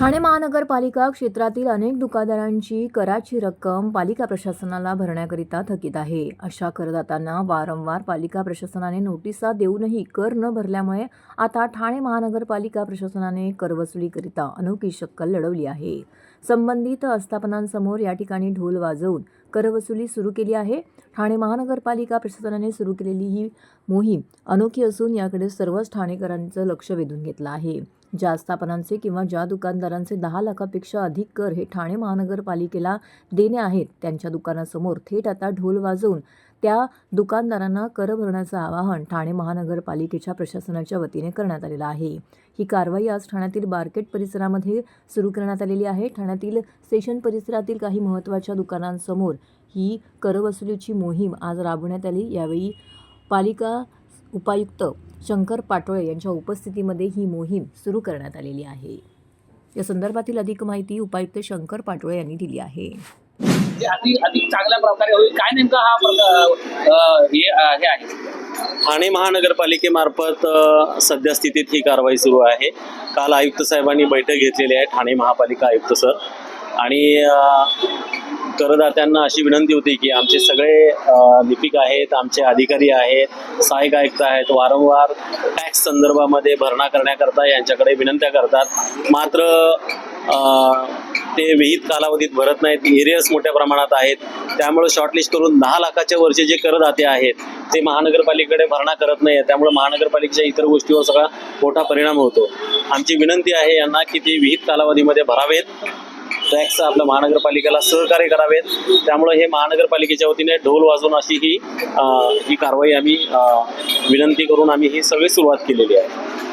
ठाणे महानगरपालिका क्षेत्रातील अनेक दुकानदारांची कराची रक्कम पालिका प्रशासनाला भरण्याकरिता थकीत आहे. अशा करदात्यांना वारंवार पालिका प्रशासनाने नोटिसा देऊनही कर न भरल्यामुळे आता ठाणे महानगरपालिका प्रशासनाने करवसुलीकरिता अनोखी शक्कल लढवली आहे. संबंधित आस्थापनांसमोर या ठिकाणी ढोल वाजवून करवसुली सुरू केली आहे. ठाणे महानगरपालिका प्रशासनाने सुरू केलेली ही मोहीम अनोखी असून याकडे सर्वच ठाणेकरांचं लक्ष वेधून घेतलं आहे. ज्या आस्थापनांचे किंवा ज्या दुकानदारांचे दहा लाखापेक्षा अधिक कर हे ठाणे महानगरपालिकेला देणे आहेत त्यांच्या दुकानासमोर थेट आता ढोल वाजवून त्या दुकानदारांना कर भरण्याचं आवाहन ठाणे महानगरपालिकेच्या प्रशासनाच्या वतीने करण्यात आलेलं आहे. ही कारवाई आज ठाण्यातील बार्केट परिसरामध्ये सुरू करण्यात आलेली आहे. ठाण्यातील स्टेशन परिसरातील काही महत्त्वाच्या दुकानांसमोर ही करवसुलीची मोहीम आज राबवण्यात आली. यावेळी पालिका उपायुक्त शंकर पाटोळे यांच्या उपस्थितीमध्ये ही मोहीम सुरू करण्यात आलेली आहे. या संदर्भातील अधिक माहिती उपायुक्त शंकर पाटोळे यांनी दिली आहे. ते अधिक अधिक चांगल्या प्रकारे होईल काय नेमका हा प्रकार अ, हे अ, हे आहे? ठाणे महानगरपालिकेमार्फत अ, सद्यस्थितीत ही कारवाई सुरू आहे. काल आयुक्त साहेबांनी बैठक घेतलेली आहे ठाणे महापालिका आयुक्त सर. आणि करदात्यांना अशी विनंती होती की आमचे सगळे लिपिक आहेत आमचे अधिकारी आहेत सहाय्यक आयुक्त आहेत वारंवार टॅक्स संदर्भामध्ये भरणा करण्याकरता यांच्याकडे विनंत्या करतात. मात्र ते विहित कालावधीत भरत नाहीत. एरियर्स मोठ्या प्रमाणात आहेत. त्यामुळे शॉर्टलिस्ट करून दहा लाखाच्या वरचे जे करदाते आहेत ते महानगरपालिकेकडे भरणा करत नाही त्यामुळे महानगरपालिकेच्या इतर गोष्टीवर सगळा मोठा परिणाम होतो. आमची विनंती आहे यांना की ते विहित कालावधीमध्ये भरावेत. टॅक्स आपल्या महानगरपालिकेला सहकार्य करावेत. त्यामुळे हे महानगरपालिकेच्या वतीने ढोल वाजवून अशी ही ही कारवाई आम्ही विनंती करून आम्ही ही सगळी सुरुवात केलेली आहे.